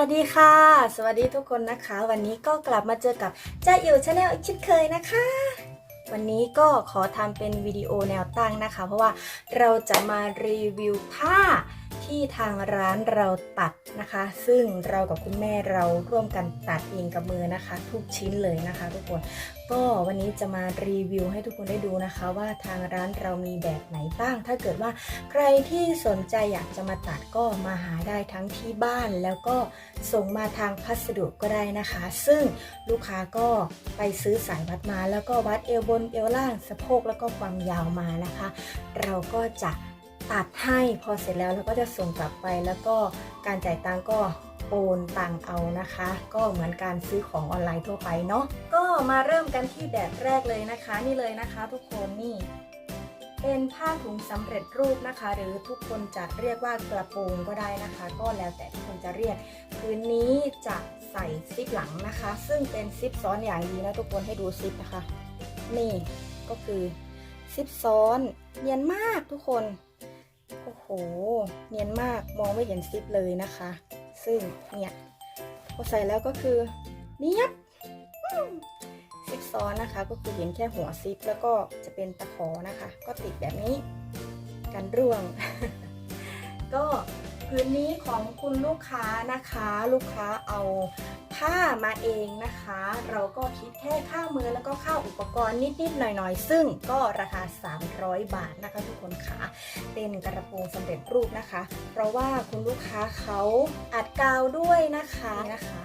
วัสดีค่ะ สวัสดีทุกคนนะคะ วันนี้ก็กลับมาเจอกับจ้าอิ๋วชาแนลอีกเช่นเคยนะคะ วันนี้ก็ขอทำเป็นวิดีโอแนวตั้งนะคะ เพราะว่าเราจะมารีวิวผ้า ที่ทางร้านเราตัดนะคะ ซึ่งเรากับคุณแม่เราร่วมกันตัดเองกับมือนะคะ ทุกชิ้นเลยนะคะ ทุกคนก็วันนี้จะมารีวิวให้ทุกคนได้ดูนะคะ ว่าทางร้านเรามีแบบไหนบ้าง ถ้าเกิดว่าใครที่สนใจอยากจะมาตัดก็มาหาได้ทั้งที่บ้านแล้วก็ส่งมาทางพัสดุก็ได้นะคะ ซึ่งลูกค้าก็ไปซื้อสายวัดมา แล้วก็วัดเอวบนเอวล่างสะโพกแล้วก็ความยาวมานะคะ เราก็จะ ตัดให้พอเสร็จแล้วเราก็จะส่งกลับไปแล้วก็การจ่ายตังก็โอนตังเอานะคะ ก็เหมือนการซื้อของออนไลน์ทั่วไปเนาะก็มาเริ่มกันที่แบบแรกเลยนะคะ นี่เลยนะคะทุกคนนี่เป็นผ้าถุงสำเร็จรูปนะคะ หรือทุกคนจะเรียกว่ากระโปรงก็ได้นะคะ ก็แล้วแต่ทุกคนจะเรียกพื้นนี้จะใส่ซิปหลังนะคะ ซึ่งเป็นซิปซ้อนอย่างดีนะทุกคนให้ดูซิปนะคะ นี่ก็คือซิปซ้อนเนียนมากทุกคน โอ้โห เนียนมากมองไม่เห็นซิปเลยนะคะ ซึ่งเนี่ยพอใส่แล้วก็คือเนียบซิปซ้อนนะคะ ก็คือเห็นแค่หัวซิปแล้วก็จะเป็นตะขอนะคะ ก็ติดแบบนี้ กันร่วง ก็ พื้นนี้ของคุณลูกค้านะคะ ลูกค้าเอาผ้ามาเองนะคะ เราก็คิดแค่ค่ามือแล้วก็ค่าอุปกรณ์นิดๆหน่อยๆ ซึ่งก็ราคา 300 บาทนะคะทุกคนค่ะเป็นกระโปรงสำเร็จรูปนะคะ เพราะว่าคุณลูกค้าเขาอัดกาวด้วยนะคะนะคะ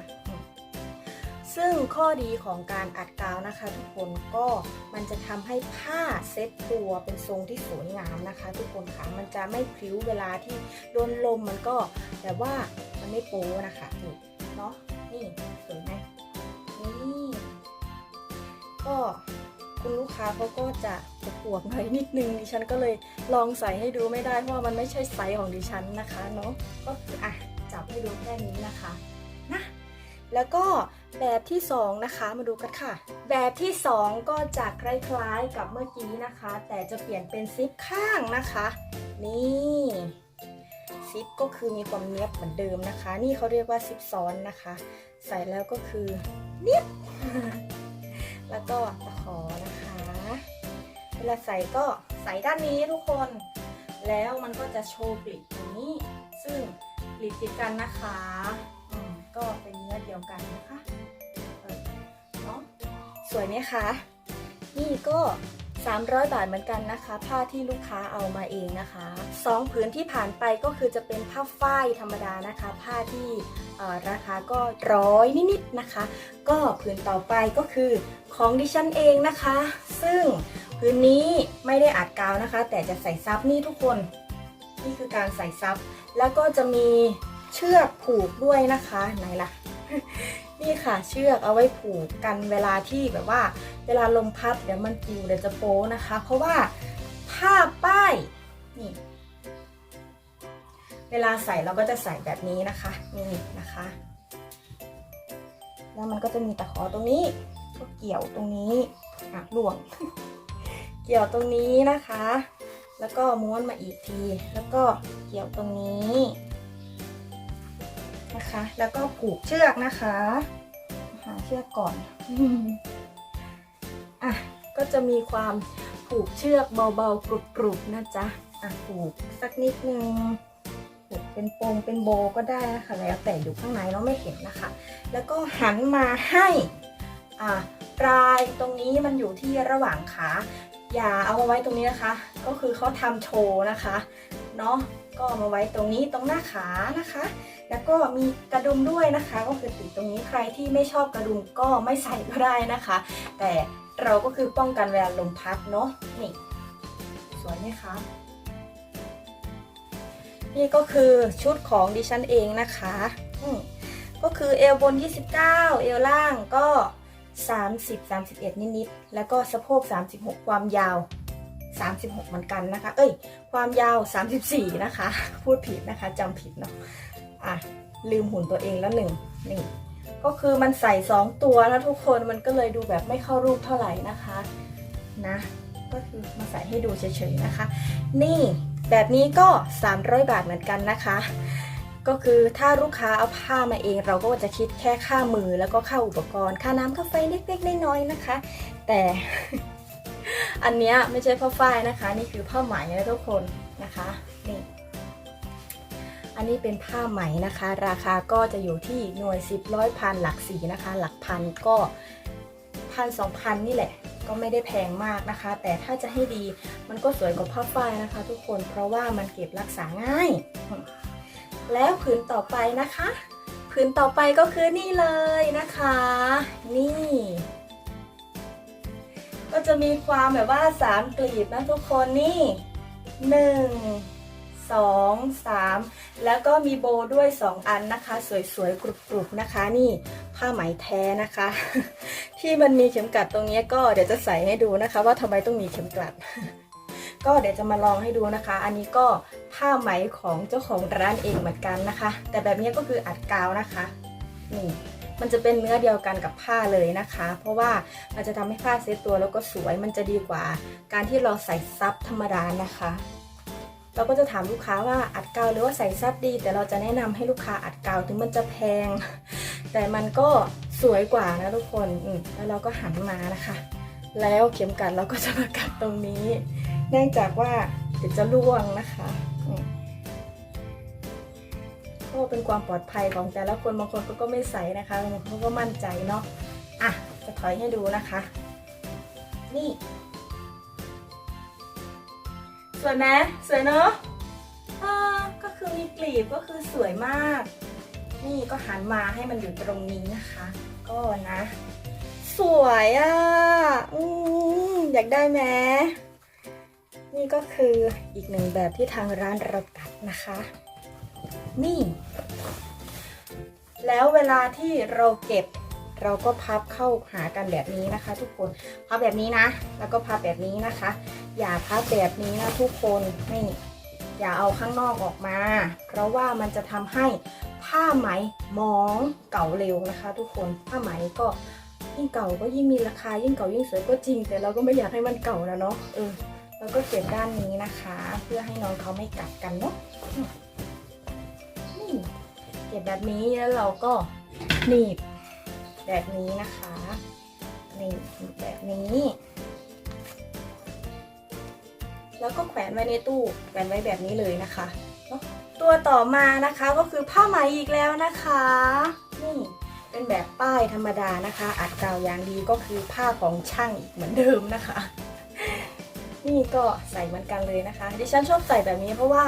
ซึ่งข้อดีของการอัดกาวนะคะ ทุกคนก็มันจะทำให้ผ้าเซ็ตตัวเป็นทรงที่สวยงามนะคะ ทุกคนค่ะมันจะไม่พลิ้วเวลาที่โดนลมมันก็แบบว่ามันไม่โป๊นะคะนี่เนาะนี่สวยไหมนี่ก็คุณลูกค้าเขาก็จะปวดหน่อยนิดนึงดิฉันก็เลยลองใส่ให้ดูไม่ได้เพราะว่ามันไม่ใช่ไซส์ของดิฉันนะคะเนาะก็คืออะจับให้ดูแค่นี้นะคะนะแล้วก็ แบบที่สองนะคะมาดูกันค่ะ แบบที่สองก็จะคล้ายๆกับเมื่อกี้นะคะ แต่จะเปลี่ยนเป็นซิปข้างนะคะ นี่ซิปก็คือมีความเนียบเหมือนเดิมนะคะ นี่เขาเรียกว่าซิปซ้อนนะคะ ใส่แล้วก็คือเนียบแล้วก็ตะขอนะคะ เวลาใส่ก็ใส่ด้านนี้ทุกคน แล้วมันก็จะโชว์กลีบตรงนี้ ซึ่งกลีบติดกันนะคะ ก็เป็นเนื้อเดียวกันนะคะ สวยไหมคะ นี่ก็ 300 บาทเหมือนกันนะคะ ผ้าที่ลูกค้าเอามาเองนะคะสองผืนที่ผ่านไปก็คือจะเป็นผ้าฝ้ายธรรมดานะคะ ผ้าที่ราคาก็ร้อยนิดๆนะคะ ก็ผืนต่อไปก็คือของดิฉันเองนะคะ ซึ่งผืนนี้ไม่ได้อัดกาวนะคะ แต่จะใส่ซับนี่ทุกคน นี่คือการใส่ซับแล้วก็จะมีเชือกผูกด้วยนะคะไหนล่ะ นี่ค่ะเชือกเอาไว้ผูกกันเวลาที่แบบว่า เวลาลมพัดเดี๋ยวมันปลิวเดี๋ยวจะโป๊นะคะ เพราะว่าผ้าป้ายนี่เวลาใส่เราก็จะใส่แบบนี้นะคะนี่นะคะ แล้วมันก็จะมีตะขอตรงนี้ก็เกี่ยวตรงนี้อะหลวง เกี่ยวตรงนี้นะคะ แล้วก็ม้วนมาอีกที แล้วก็เกี่ยวตรงนี้ นะคะ แล้วก็ผูกเชือกนะคะ หาเชือกก่อนอะก็จะมีความผูกเชือกเบาๆกรุบๆนะจ๊ะอะผูกสักนิดนึงผูกเป็นปงเป็นโบก็ได้นะคะแล้วแต่อยู่ข้างในเนาไม่เห็นนะคะ แล้วก็หันมาให้อ่าปลายตรงนี้มันอยู่ที่ระหว่างขาอย่าเอามาไว้ตรงนี้นะคะ ก็คือเขาทำโชว์นะคะเนาะก็มาไว้ตรงนี้ตรงหน้าขานะคะ แล้วก็มีกระดุมด้วยนะคะ ก็คือติดตรงนี้ใครที่ไม่ชอบกระดุมก็ไม่ใส่ก็ได้นะคะ แต่เราก็คือป้องกันเวลาลมพัดเนาะนี่สวยไหมคะนี่ก็คือชุดของดิฉันเองนะคะอืมก็คือเอวบน 29 เอวล่างก็ 30 31 นิดๆ แล้วก็สะโพก 36 ความยาว 36 เหมือนกันนะคะ เอ้ย ความยาว 34 นะคะ พูดผิดนะคะจำผิดเนาะ อะลืมหุ่นตัวเองแล้วหนึ่งนี่ก็คือมันใส่2ตัวแล้วทุกคนมันก็เลยดูแบบไม่เข้ารูปเท่าไหร่นะคะนะก็คือมาใส่ให้ดูเฉยๆนะคะ นี่แบบนี้ก็ 300 บาทเหมือนกันนะคะ ก็คือถ้าลูกค้าเอาผ้ามาเอง เราก็จะคิดแค่ค่ามือแล้วก็ค่าอุปกรณ์ ค่าน้ำค่าไฟเล็กๆน้อยๆนะคะ แต่อันเนี้ยไม่ใช่ผ้าฝ้ายนะคะ นี่คือผ้าไหมนะทุกคนนะคะนี่ อันนี้เป็นผ้าไหมนะคะ ราคาก็จะอยู่ที่หน่วยสิบร้อยพันหลักสีนะคะ หลักพันก็พันสองพันนี่แหละ ก็ไม่ได้แพงมากนะคะ แต่ถ้าจะให้ดีมันก็สวยกว่าผ้าฝ้ายนะคะ ทุกคนเพราะว่ามันเก็บรักษาง่าย แล้วผืนต่อไปนะคะผืนต่อไปก็คือนี่เลยนะคะ นี่ ก็จะมีความแบบว่าสามกลีบนะทุกคนนี่หนึ่ง สองสามแล้วก็มีโบด้วยสองอันนะคะ สวยๆกรุบๆนะคะ นี่ผ้าไหมแท้นะคะ ที่มันมีเข็มกลัดตรงนี้ก็เดี๋ยวจะใส่ให้ดูนะคะ ว่าทำไมต้องมีเข็มกลัด ก็เดี๋ยวจะมาลองให้ดูนะคะ อันนี้ก็ผ้าไหมของเจ้าของร้านเองเหมือนกันนะคะ แต่แบบนี้ก็คืออัดกาวนะคะนี่มันจะเป็นเนื้อเดียวกันกับผ้าเลยนะคะ เพราะว่ามันจะทำให้ผ้าเซตตัวแล้วก็สวยมันจะดีกว่า การที่เราใส่ซับธรรมดานะคะ เราก็จะถามลูกค้าว่าอัดกาวหรือว่าใส่ซับดี แต่เราจะแนะนำให้ลูกค้าอัดกาวถึงมันจะแพง แต่มันก็สวยกว่านะทุกคนอืแล้วเราก็หันมานะคะ แล้วเข็มกัดเราก็จะมากัดตรงนี้ เนื่องจากว่าเดี๋ยวจะล่วงนะคะอืมก็เป็นความปลอดภัยของแต่ละคนบางคนเขาก็ไม่ใส่นะคะบางคนเขาก็มั่นใจเนาะอะจะถอยให้ดูนะคะ นี่ สวยไหมสวยเนาะอ่าก็คือมีกลีบก็คือสวยมาก นี่ก็หันมาให้มันอยู่ตรงนี้นะคะ ก็นะ สวยอะอืมอยากได้ไหมนี่ก็คืออีกหนึ่งแบบที่ทางร้านเราตัดนะคะ นี่ แล้วเวลาที่เราเก็บ เราก็พับเข้าหากันแบบนี้นะคะ ทุกคนพับแบบนี้นะ แล้วก็พับแบบนี้นะคะ อย่าพับแบบนี้นะทุกคนนี่อย่าเอาข้างนอกออกมา เพราะว่ามันจะทำให้ผ้าไหมมองเก่าเร็วนะคะ ทุกคนผ้าไหมก็ยิ่งเก่าก็ยิ่งมีราคายิ่งเก่ายิ่งสวยก็จริง แต่เราก็ไม่อยากให้มันเก่าแล้วเนาะเออแล้วก็เก็บด้านนี้นะคะ เพื่อให้น้องเขาไม่กัดกันเนาะนี่เก็บแบบนี้แล้วเราก็หนีบ แบบนี้นะคะนี่แบบนี้ แล้วก็แขวนไว้ในตู้แขวนไว้แบบนี้เลยนะคะตัวต่อมานะคะก็คือผ้าไหมอีกแล้วนะคะนี่เป็นแบบป้ายธรรมดานะคะ อัดกาวอย่างดีก็คือผ้าของช่างอีกเหมือนเดิมนะคะ นี่ก็ใส่เหมือนกันเลยนะคะ ดิฉันชอบใส่แบบนี้เพราะว่า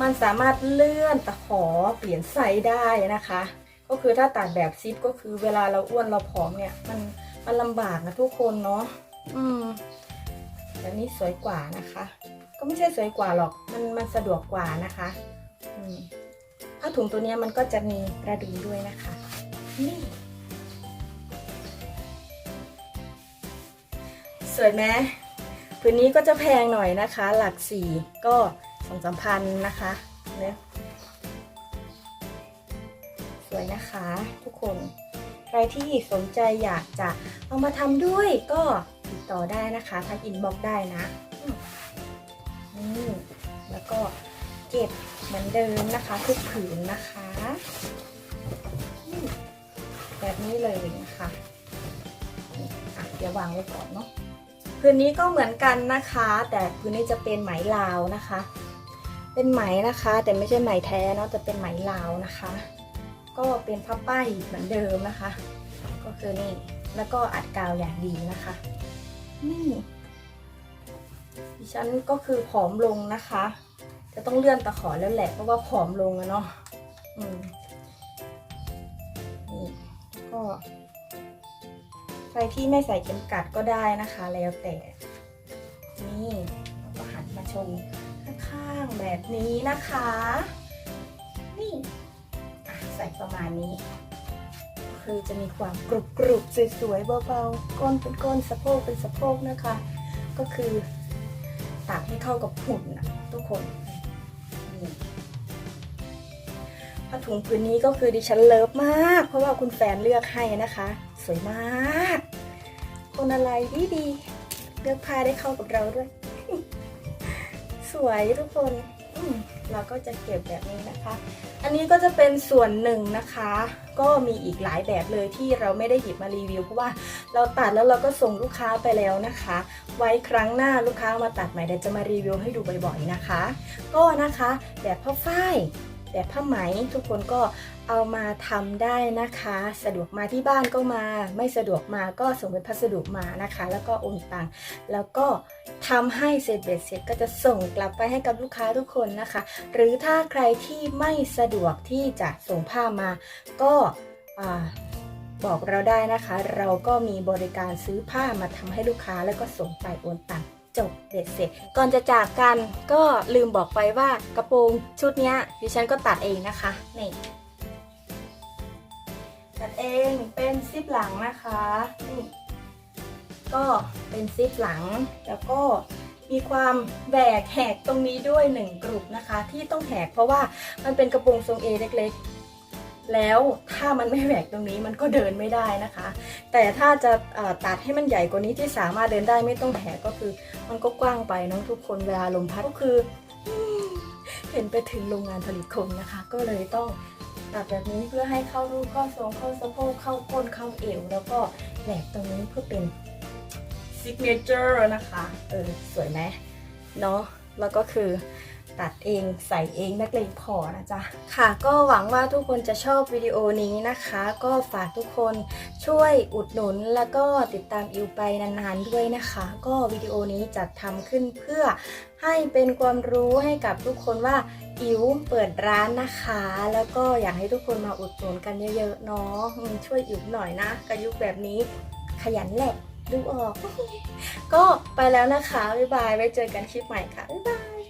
มันสามารถเลื่อนตะขอเปลี่ยนไซส์ได้นะคะ ก็คือถ้าตัดแบบซิปก็คือเวลาเราอ้วนเราผอมเนี่ย มันมันลำบากนะทุกคนเนาะอืมแบบนี้สวยกว่านะคะ ก็ไม่ใช่สวยกว่าหรอกมันมันสะดวกกว่านะคะอืมผ้าถุงตัวเนี้ยมันก็จะมีกระดุมด้วยนะคะนี่สวยไหมผืนนี้ก็จะแพงหน่อยนะคะ หลักสี่ก็สองสามพันนะคะเนี่ยส วยนะคะ ทุกคน ใครที่สนใจอยากจะเอามาทำด้วยก็ติดต่อได้นะคะทักอินบ็อกได้นะนี่แล้วก็เก็บเหมือนเดิมนะคะ ทุกผืนนะคะแบบนี้เลยนะคะอะเดี๋ยววางไว้ก่อนเนาะพื้นนี้ก็เหมือนกันนะคะ แต่พื้นนี้จะเป็นไหมลาวนะคะ เป็นไหมนะคะ แต่ไม่ใช่ไหมแท้เนาะจะเป็นไหมลาวนะคะ ก็เป็นผ้าป้ายเหมือนเดิมนะคะ ก็คือนี่แล้วก็อัดกาวอย่างดีนะคะ นี่ดิฉันก็คือผอมลงนะคะ จะต้องเลื่อนตะขอแล้วแหละเพราะว่าผอมลงอะเนาะอืมนี่ก็ใครที่ไม่ใส่เข็มกัดก็ได้นะคะ แล้วแต่ นี่แล้วก็หันมาชมข้างๆแบบนี้นะคะ นี่ ส่ประมาณนี้ คือจะมีความกรุบกรุบสวยๆเบาๆ ก้นเป็นก้นสะโพกเป็นสะโพกนะคะ ก็คือตัดให้เข้ากับหุ่นนะทุกคนผ้าถุงผืนนี้ก็คือดิฉันเลิฟมาก เพราะว่าคุณแฟนเลือกให้นะคะ สวยมาก คนอะไรดีดีๆเลือกผ้าได้เข้ากับเราด้วย สวยทุกคนเราก็จะเก็บแบบนี้นะคะ อันนี้ก็จะเป็นส่วนหนึ่งนะคะ ก็มีอีกหลายแบบเลยที่เราไม่ได้หยิบมารีวิว เพราะว่าเราตัดแล้วเราก็ส่งลูกค้าไปแล้วนะคะ ไว้ครั้งหน้าลูกค้ามาตัดใหม่เดี๋ยวจะมารีวิวให้ดูบ่อยๆนะคะ ก็นะคะแบบผ้าฝ้าย แบบผ้าไหมทุกคนก็เอามาทำได้นะคะ สะดวกมาที่บ้านก็มา ไม่สะดวกมาก็ส่งเป็นพัสดุมานะคะ แล้วก็โอนตังค์แล้วก็ทำให้เสร็จเบ็ดเสร็จก็จะส่งกลับไปให้กับลูกค้าทุกคนนะคะ หรือถ้าใครที่ไม่สะดวกที่จะส่งผ้ามา ก็าบอกเราได้นะคะ เราก็มีบริการซื้อผ้ามาทำให้ลูกค้าแล้วก็ส่งไปโอนตังค์ จบเด็ดเสร็จ ก่อนจะจากกันก็ลืมบอกไปว่ากระโปรงชุดนี้ดิฉันก็ตัดเองนะคะนี่ตัดเองเป็นซิปหลังนะคะนี่ก็เป็นซิปหลังแล้วก็มีความแหวกแหกตรงนี้ด้วยหนึ่งกลุ่มนะคะ ที่ต้องแหกเพราะว่ามันเป็นกระโปรงทรงเอเล็กๆ แล้วถ้ามันไม่แหวกตรงนี้มันก็เดินไม่ได้นะคะ แต่ถ้าจะตัดให้มันใหญ่กว่านี้ที่สามารถเดินได้ไม่ต้องแหกก็คือ มันก็กว้างไปน้องทุกคนเวลาลมพัดก็คือเห็นไปถึงโรงงานผลิตคนนะคะ ก็เลยต้องตัดแบบนี้เพื่อให้เข้ารูปเข้าทรงเข้าสะโพกเข้าก้นเข้าเอวแล้วก็แหวกตรงนี้เพื่อเป็นซิกเนเจอร์นะคะ เออ สวยไหมเนาะแล้วก็คือ ตัดเองใส่เองนักเลงพอนะจ๊ะ ค่ะ ก็หวังว่าทุกคนจะชอบวิดีโอนี้นะคะ ก็ฝากทุกคนช่วยอุดหนุนแล้วก็ติดตามอิวไปนานๆด้วยนะคะ ก็วิดีโอนี้จัดทำขึ้นเพื่อให้เป็นความรู้ให้กับทุกคนว่าอิวเปิดร้านนะคะ แล้วก็อยากให้ทุกคนมาอุดหนุนกันเยอะๆเนาะช่วยอิวหน่อยนะกระยุคแบบนี้ขยันแหละดูออก ก็ไปแล้วนะคะ บ๊ายบาย ไว้เจอกันคลิปใหม่ค่ะ บ๊ายบาย